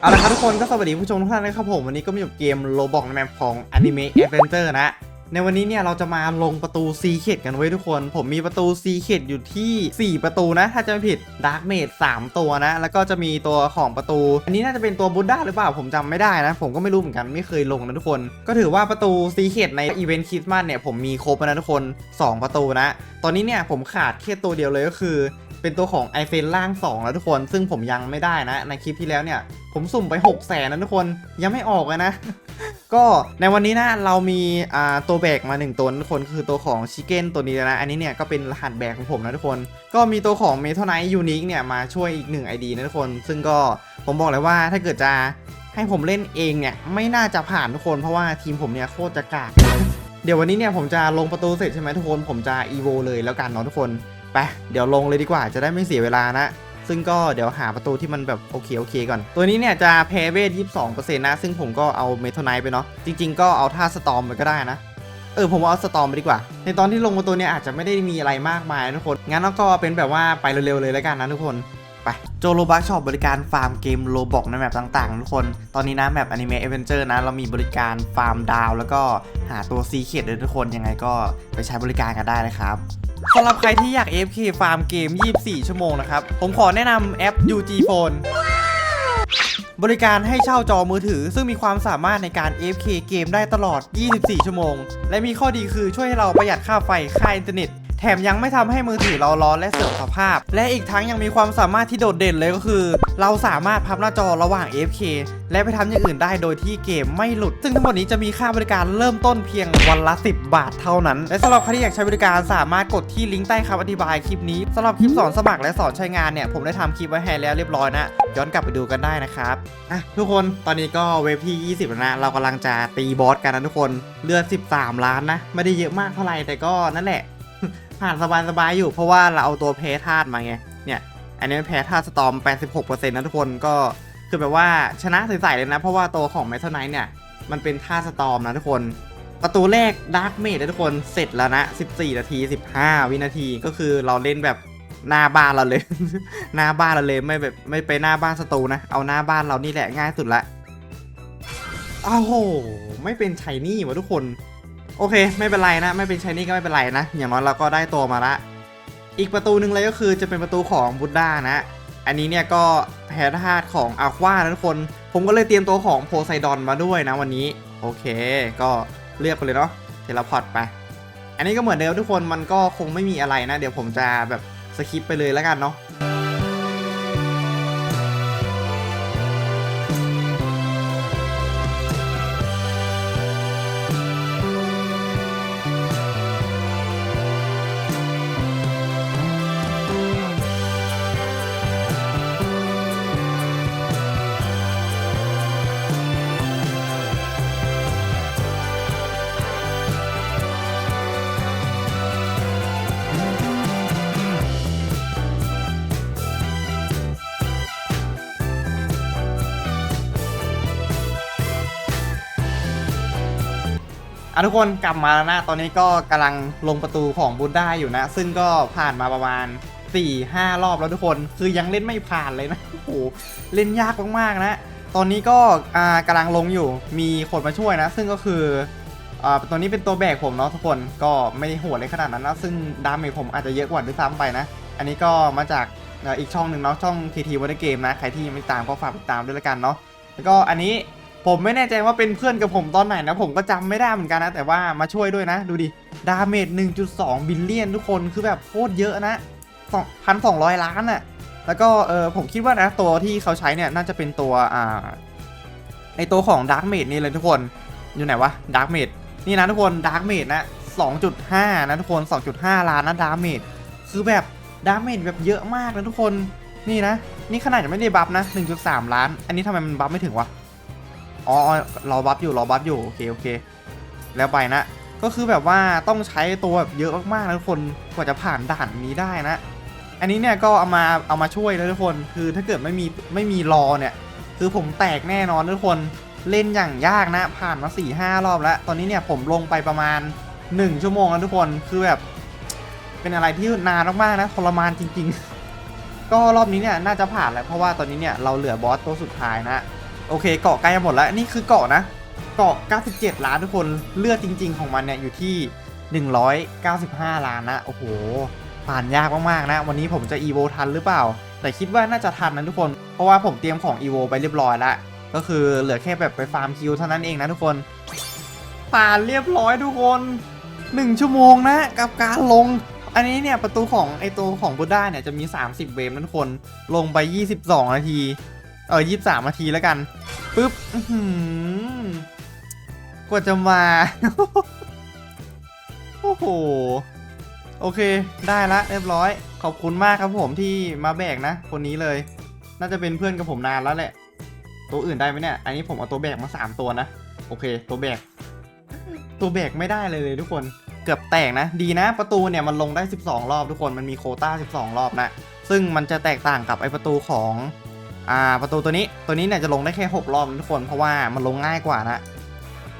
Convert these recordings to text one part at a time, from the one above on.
เอาละครับทุกคนก็สวัสดีผู้ชมทุกท่านนะครับผมวันนี้ก็มีอยู่เกมโลบอกในแมปของ Anime Adventure นะ ในวันนี้เนี่ยเราจะมาลงประตูซีเคดกันไว้ทุกคน ผมมีประตูซีเคดอยู่ที่ 4 ประตูนะ ถ้าจะไม่ผิด Dark Mage 3ตัวนะ แล้วก็จะมีตัวของประตู อันนี้น่าจะเป็นตัวบุดด้าหรือเปล่าผมจำไม่ได้นะ ผมก็ไม่รู้เหมือนกันไม่เคยลงนะทุกคน ก็ถือว่าประตูซีเคดในอีเวนต์คริสต์มาสเนี่ยผมมีครบนะทุกคน 2 ประตูนะ ตอนนี้เนี่ยผมขาดแค่ตัวเดียวเลยก็คือ เป็นตัวของ i p h o n e ล่าง 2 แล้วทุกคน ซึ่งผมยังไม่ได้นะ ในคลิปที่แล้วเนี่ย ผมสุ่มไป 6 0แสนนะทุกคน ยังไม่ออกเลยนะ ก็ในวันนี้นะเรามีอ่าตัวแบกมา 1 ตัวนทุกคนคือตัวของชิเก้นตัวนี้นะ อันนี้เนี่ยก็เป็นรหัสแบกของผมนะทุกคน ก็มีตัวของเมทัลไนท์ยูนิคเนี่ยมาช่วยอีก 1 ID นะทุกคน ซึ่งก็ผมบอกเลยว่าถ้าเกิดจะให้ผมเล่นเองเนี่ยไม่น่าจะผ่านทุกคนเพราะว่าทีมผมเนี่ยโคตรจะกากเดี๋ยววันนี้เนี่ยผมจะลงประตูเสร็จใช่ไหมทุกคนผมจะอีโวเลยแล้วกันเนาะทุกคน ไปเดี๋ยวลงเลยดีกว่าจะได้ไม่เสียเวลานะ ซึ่งก็เดี๋ยวหาประตูที่มันแบบโอเคโอเคก่อน ตัวนี้เนี่ยจะแพ้เวท22%นะ ซึ่งผมก็เอาเมทัลไนท์ไปเนาะจริง ๆ ก็เอาท่าสตอมไปก็ได้นะเออผมเอาสตอมไปดีกว่า ในตอนที่ลงประตูเนี่ยอาจจะไม่ได้มีอะไรมากมายนะทุกคน งั้นเราก็เป็นแบบว่าไปเร็วๆเลยแล้วกันนะทุกคน ไปโจโลบักช็อปบริการฟาร์มเกมโลบอกในแมปต่างๆ ทุกคน ตอนนี้นะแมปอนิเมะเอเวนเจอร์นะ เรามีบริการฟาร์มดาว แล้วก็หาตัวซีเคดเลยทุกคน ยังไงก็ไปใช้บริการกันได้นะครับ สำหรับใครที่อยาก AFK ฟาร์มเกม 24 ชั่วโมงนะครับ ผมขอแนะนำแอป UG Phone บริการให้เช่าจอมือถือ ซึ่งมีความสามารถในการ AFK เกมได้ตลอด 24 ชั่วโมง และมีข้อดีคือช่วยให้เราประหยัดค่าไฟ ค่าอินเทอร์เน็ต แถมยังไม่ทำให้มือถือเราร้อนและเสื่อมสภาพ และอีกทั้งยังมีความสามารถที่โดดเด่นเลยก็คือ เราสามารถพับหน้าจอระหว่าง AFK และไปทำอย่างอื่นได้โดยที่เกมไม่หลุด ซึ่งทั้งหมดนี้จะมีค่าบริการเริ่มต้นเพียงวันละ 10 บาทเท่านั้น และสำหรับใครที่อยากใช้บริการสามารถกดที่ลิงก์ใต้คำอธิบายคลิปนี้สำหรับคลิปสอนสมัครและสอนใช้งานเนี่ยผมได้ทำคลิปไว้ให้แล้วเรียบร้อยนะ ย้อนกลับไปดูกันได้นะครับอะทุกคนตอนนี้ก็เวฟที่ 20แล้วนะเรากำลังจะตีบอสกันนะทุกคนเลือด 13 ล้านนะไม่ได้เยอะมากเท่าไหร่แต่ก็นั่นแหละ ผ่านสบายๆอยู่ เพราะว่าเราเอาตัวเพธาตุมาไง เนี่ย อันนี้แพ้ธาตุสตอม 86%นะทุกคน ก็คือแบบว่าชนะใสๆเลยนะ เพราะว่าตัวของเมทัลไนท์เนี่ย มันเป็นธาตุสตอมนะทุกคน ประตูแรกดาร์กเมดนะทุกคน เสร็จแล้วนะ 14 นาที 15 วินาที ก็คือเราเล่นแบบหน้าบ้านเราเลย หน้าบ้านเราเลยไม่แบบไม่ไปหน้าบ้านศัตรูนะ เอาหน้าบ้านเรานี่แหละง่ายสุดละอ้าวโห ไม่เป็นไชนี่วะทุกคน โอเค ไม่เป็นไรนะ ไม่เป็นชายนี่ก็ไม่เป็นไรนะ อย่างน้อยเราก็ได้ตัวมาละ อีกประตูหนึ่งเลยก็คือจะเป็นประตูของบุดด้านะ อันนี้เนี่ยก็แพ้ธาตุของอาควาทุกคน ผมก็เลยเตรียมตัวของโพไซดอนมาด้วยนะวันนี้ โอเค ก็เลือกไปเลยเนาะ เทเลพอร์ตไป อันนี้ก็เหมือนเดิมทุกคน มันก็คงไม่มีอะไรนะ เดี๋ยวผมจะแบบสคิปไปเลยแล้วกันเนาะ อะทุกคนกลับมาแล้วนะ ตอนนี้ก็กำลังลงประตูของบูด้าอยู่นะ ซึ่งก็ผ่านมาประมาณ4 5 รอบแล้วทุกคนคือยังเล่นไม่ผ่านเลยนะโอ้โหเล่นยากมากๆนะ ตอนนี้ก็อ่ากำลังลงอยู่มีคนมาช่วยนะ ซึ่งก็คืออ่าตัวนี้เป็นตัวแบกผมเนาะทุกคนก็ไม่โหดเลยขนาดนั้นนะซึ่งดาเมจผมอาจจะเยอะกว่าด้วยซ้ำไปนะ อันนี้ก็มาจากอ,อีกช่องหนึ่งเนาะช่อง TT w a r Game นะใครที่ยังไม่ตามก็ฝากติดตามด้วยละกันเนาะแล้วก็อันนี้ ผมไม่แน่ใจว่าเป็นเพื่อนกับผมตอนไหนนะ ผมก็จำไม่ได้เหมือนกันนะ แต่ว่ามาช่วยด้วยนะ ดูดิ ดาเมจ 1.2 บิลเลียนทุกคนคือแบบโคตรเยอะนะพันสองร้อยล้านอะ่ะ แล้วก็เออผมคิดว่านะตัวที่เขาใช้เนี่ยน่าจะเป็นตัวอ่าไอตัวของดาร์ m เม e นี่เลยทุกคนอยู่ไหนวะดาร์ m เม e นี่นะทุกคนดาร์ m เม e นะ2.5 นะทุกคน 2.5 ล้านนะดาร์เม e คือแบบดาร์เม e แบบเยอะมากนะทุกคนนี่นะ นี่ขนาดยังไม่ได้บัฟนะ 1.3 ล้าน อันนี้ทำไมมันบัฟไม่ถึงวะ อ๋อรอบัฟอยู่รอบัฟอยู่โอเคโอเค แล้วไปนะ ก็คือแบบว่าต้องใช้ตัวแบบเยอะมากๆนะทุกคนกว่าจะผ่านด่านนี้ได้นะ อันนี้เนี่ยก็เอามาเอามาช่วยนะทุกคน คือถ้าเกิดไม่มีไม่มีรอเนี่ย คือผมแตกแน่นอนทุกคนเล่นอย่างยากนะ ผ่านมา4ี่ห้ารอบแล้ว ตอนนี้เนี่ยผมลงไปประมาณ 1 ชั่วโมงแล้วทุกคนคือแบบ เป็นอะไรที่นานมากๆนะทรมานจริง ๆ ก็รอบนี้เนี่ยน่าจะผ่านแล้วเพราะว่าตอนนี้เนี่ยเราเหลือบอสตัวสุดท้ายนะ โอเคเกาะใกล้จะหมดแล้วนี่คือเกาะนะเกาะ 97 ล้านทุกคนเลือดจริง ๆ ของมันเนี่ยอยู่ที่ 195 ล้านนะโอ้โหผ่านยากมากๆนะ วันนี้ผมจะอีโวทันหรือเปล่า แต่คิดว่าน่าจะทันนะทุกคน เพราะว่าผมเตรียมของอีโวไปเรียบร้อยแล้วก็คือเหลือแค่แบบไปฟาร์มคิวเท่านั้นเองนะทุกคนผ่านเรียบร้อยทุกคน 1 ชั่วโมงนะกับการลง อันนี้เนี่ยประตูของไอตัวของบูด้าเนี่ยจะมี 30 เวฟนะทุกคนลงไป 22 นาที เออ23นาทีแล้วกันปึ๊บกว่าจะมา โอ้โห โอเค ได้ละเรียบร้อย ขอบคุณมากครับผมที่มาแบกนะ คนนี้เลย น่าจะเป็นเพื่อนกับผมนานแล้วแหละ ตัวอื่นได้ไหมเนี่ย อันนี้ผมเอาตัวแบกมา3ตัวนะ โอเค ตัวแบก ตัวแบกไม่ได้เลยเลยทุกคน เกือบแตกนะ ดีนะ ประตูเนี่ยมันลงได้ 12 รอบทุกคน มันมีโคต้า 12 รอบนะ ซึ่งมันจะแตกต่างกับไอประตูของ อ่าประตูตัวนี้ตัวนี้เนี่ยจะลงได้แค่ 6 รอบนทุกคนเพราะว่ามันลงง่ายกว่านะ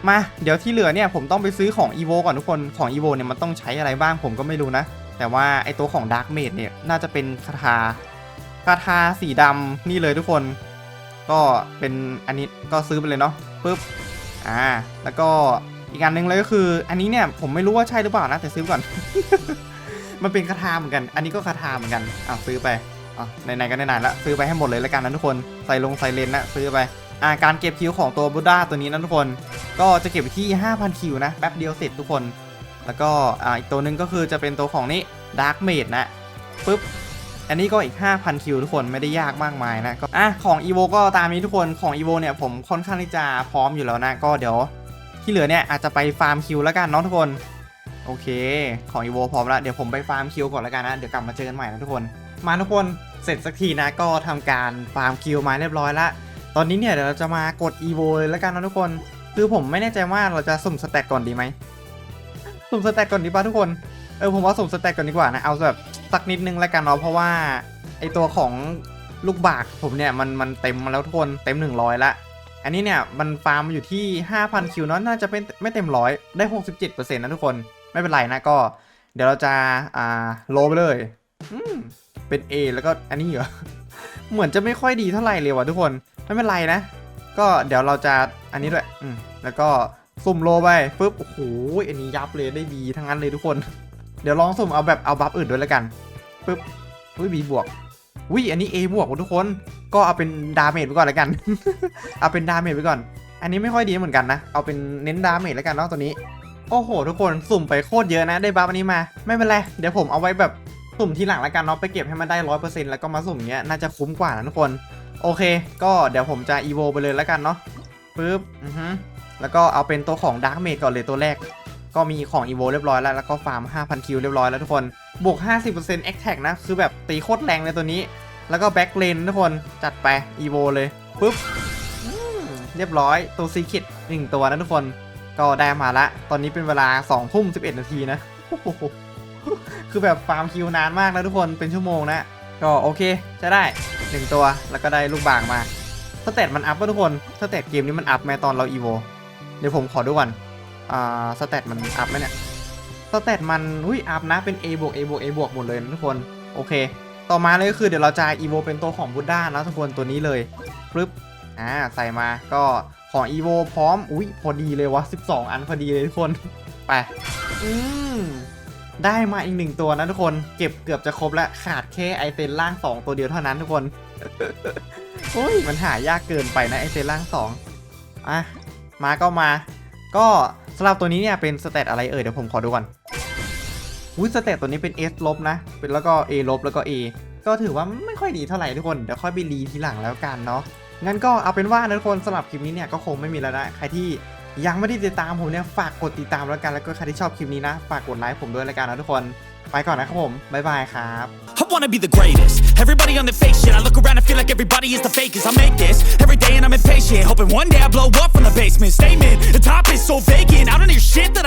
มาเดี๋ยวที่เหลือเนี่ยผมต้องไปซื้อของ EVO ก่อนทุกคนของ EVO เนี่ยมันต้องใช้อะไรบ้างผมก็ไม่รู้นะ แต่ว่าไอตัวของ Dark Mage เนี่ยน่าจะเป็นคาถาคาถาสีดำนี่เลยทุกคน ก็เป็นอันนี้ก็ซื้อไปเลยเนาะปุ๊บอ่าแล้วก็อีกอันหนึงเลยก็คือ อันนี้เนี่ยผมไม่รู้ว่าใช่หรือเปล่านะแต่ซื้อก่อน มันเป็นคาถาเหมือนกัน อันนี้ก็คาถาเหมือนกันอ้าซื้อไป อะไหนๆก็ไหนๆแล้วซื้อไปให้หมดเลยแล้วกันนะทุกคนใส่ลงใส่เลนนะซื้อไปอ่าการเก็บคิวของตัวบูด้าตัวนี้นะทุกคน ก็จะเก็บที่ 5,000 คิวนะแป๊บเดียวเสร็จทุกคน แล้วก็อ่าอีกตัวหนึ่งก็คือจะเป็นตัวของนี้ Dark Mage นะปุ๊บอันนี้ก็อีก 5,000 คิวทุกคนไม่ได้ยากมากมายนะก็อะของ EVO ก็ตามนี้ทุกคนของ EVO เนี่ยผมค่อนข้างที่จะพร้อมอยู่แล้วนะ ก็เดี๋ยวที่เหลือเนี่ยอาจจะไปฟาร์มคิวแล้วกันเนาะทุกคน โอเค ของ EVO พร้อมแล้วเดี๋ยวผมไปฟาร์มคิวก่อนแล้วกันนะเดี๋ยวกลับมาเจอกันใหม่นะทุกคน มาทุกคน เสร็จสักทีนะก็ทำการฟาร์มคิวมาเรียบร้อยละ ตอนนี้เนี่ยเดี๋ยวเราจะมากด EVO เลยแล้วกันนะทุกคน คือผมไม่แน่ใจว่าเราจะสุ่มสแตทก่อนดีไหมสุ่มสแตทก่อนดีป่ะทุกคน เออผมว่าสุ่มสแตทก่อนดีกว่านะ เอาแบบสักนิดนึงแล้วกันเนาะเพราะว่าไอตัวของลูกบากผมเนี่ยมันมันเต็มมาแล้วทุกคนเต็ม 100 ละอันนี้เนี่ยมันฟาร์มอยู่ที่ 5,000 คิวเนาะน่าจะเป็นไม่เต็มร้อยได้ 67%นะทุกคนไม่เป็นไรนะก็ เดี๋ยวเราจะอ่าโลไปเลย อืม เป็น A แล้วก็อันนี้เหรอ เหมือนจะไม่ค่อยดีเท่าไหร่เลยว่ะทุกคน ไม่เป็นไรนะ ก็เดี๋ยวเราจะอันนี้ด้วย อืม แล้วก็สุ่มโลไปปุ๊บ โอ้โห อันนี้ยับเลยได้ดีทั้งนั้นเลยทุกคน เดี๋ยวลองสุ่มเอาแบบเอาบัฟอื่นด้วยแล้วกันปุ๊บอุ้ย B บวกอุ้ยอันนี้ A บวกทุกคน ก็เอาเป็นดาเมจไปก่อนแล้วกัน เอาเป็นดาเมจไปก่อน อันนี้ไม่ค่อยดีเหมือนกันนะ เอาเป็นเน้นดาเมจแล้วกันเนาะตัวนี้ โอ้โห ทุกคนสุ่มไปโคตรเยอะนะ ได้บัฟอันนี้มา ไม่เป็นไร เดี๋ยวผมเอาไว้แบบ สุ่มทีหลังแล้วกันเนาะไปเก็บให้มันได้ร้อยเปอร์เซ็นต์แล้วก็มาสุ่มเงี้ยน่าจะคุ้มกว่านะทุกคน โอเค ก็เดี๋ยวผมจะ evo ไปเลยแล้วกันเนาะปึ๊บอือฮึแล้วก็เอาเป็นตัวของ Dark Mage ก่อนเลยตัวแรก ก็มีของ evo เรียบร้อยแล้วแล้วก็ฟาร์ม 5,000 คิวเรียบร้อยแล้วทุกคนบวก 50% attack นะคือแบบตีโคตรแรงเลยตัวนี้ แล้วก็ back lane ทุกคนจัดไป evo เลยปึ๊บเรียบร้อยตัว secret หนึ่งตัวนะทุกคนก็ได้มาละ ตอนนี้เป็นเวลา2ทุ่ม11 นาทีนะ คือแบบฟาร์มคิวนานมากนะทุกคนเป็นชั่วโมงนะ ก็โอเคจะได้ 1 ตัวแล้วก็ได้ลูกบางมาสเตตมันอัพป่ะทุกคนสเตตเกมนี้มันอัพไหมตอนเราอีโวเดี๋ยวผมขอดูก่อนอ่าสเตตมันอัพไหมเนี่ยสเตตมันอุ้ยอัพนะเป็น A บวก A บวก A บวกหมดเลยนะทุกคนโอเค ต่อมาเลยก็คือเดี๋ยวเราจะอีโวเป็นตัวของบูด้านะทุกคนตัวนี้เลยปึ๊บอ่าใส่มาก็ของอีโวพร้อมอุ้ยพอดีเลยวะ12 อันพอดีเลยทุกคนไปอืม ได้มาอีกหนึ่งตัวนะทุกคนเก็บเกือบจะครบแล้วขาดแค่ไอเซนล่าง 2 ตัวเดียวเท่านั้นทุกคนโอ้ยมันหายากเกินไปนะไอเซนล่าง2อะมาก็มา ก็สำหรับตัวนี้เนี่ยเป็นสเตตอะไรเอ่ยเดี๋ยวผมขอดูก่อนอุ้ยสเตตตัวนี้เป็น S ลบนะ เป็นแล้วก็ A ลบแล้วก็ A ก็ถือว่าไม่ค่อยดีเท่าไหร่ทุกคน เดี๋ยวค่อยไปรีทีหลังแล้วกันเนาะงั้นก็เอาเป็นว่านะทุกคนสำหรับคลิปนี้เนี่ยก็คงไม่มีแล้วนะใครที่ ยังไม่ได้ติดตามผมเนี่ยฝากกดติดตามแล้วกันแล้วก็ใครที่ชอบคลิปนี้นะ ฝากกดไลค์ผมด้วยแล้วกันนะทุกคน ไปก่อนนะครับผม บ๊ายบายครับ I wanna be the greatest. Everybody on the fake shit. I look around and feel like everybody is the fakest. I make this every day and I'm impatient. Hoping one day I blow up from the basement. Statement, the top is so vacant. I don't hear shit that I